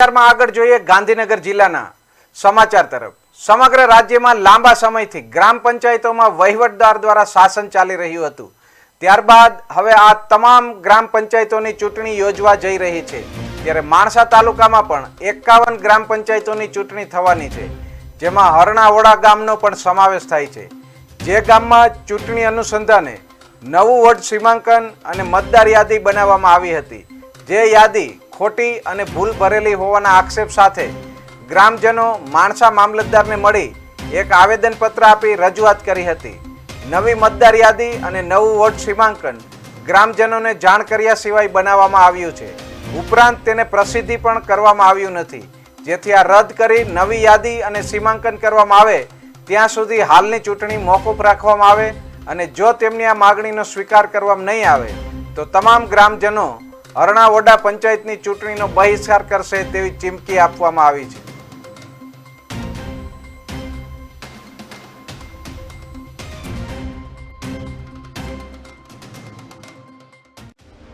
આગળ જોઈએ ગાંધીનગર જિલ્લાના સમાચાર તરફ. સમગ્ર રાજ્યમાં લાંબા સમયથી ગ્રામ પંચાયતોમાં વહીવટદાર દ્વારા શાસન ચાલી રહ્યું હતું. ત્યારબાદ હવે આ તમામ ગ્રામ પંચાયતોની ચૂંટણી યોજવા જઈ રહી છે. ત્યારે માણસા તાલુકામાં પણ એકાવન ગ્રામ પંચાયતોની ચૂંટણી થવાની છે, જેમાં હરણાવોડા ગામનો પણ સમાવેશ થાય છે. જે ગામમાં ચૂંટણી અનુસંધાને નવું વોર્ડ સીમાંકન અને મતદાર યાદી બનાવવામાં આવી હતી. જે યાદી ખોટી અને ભૂલ ભરેલી હોવાના આક્ષેપ સાથે ગ્રામજનો માણસા મામલતદારને મળી એક આવેદનપત્ર આપી રજૂઆત કરી હતી. નવી મતદાર યાદી અને નવું વોટ સીમાંકન ગ્રામજનોને જાણ કર્યા સિવાય બનાવવામાં આવ્યું છે. ઉપરાંત તેને પ્રસિદ્ધિ પણ કરવામાં આવ્યું નથી. જેથી આ રદ કરી નવી યાદી અને સીમાંકન કરવામાં આવે, ત્યાં સુધી હાલની ચૂંટણી મોકૂફ રાખવામાં આવે અને જો તેમની આ માગણીનો સ્વીકાર કરવામાં નહીં આવે, તો તમામ ગ્રામજનો હરણાવોડા પંચાયતની ચૂંટણીનો બહિષ્કાર કરશે તેવી ચીમકી આપવામાં આવી છે.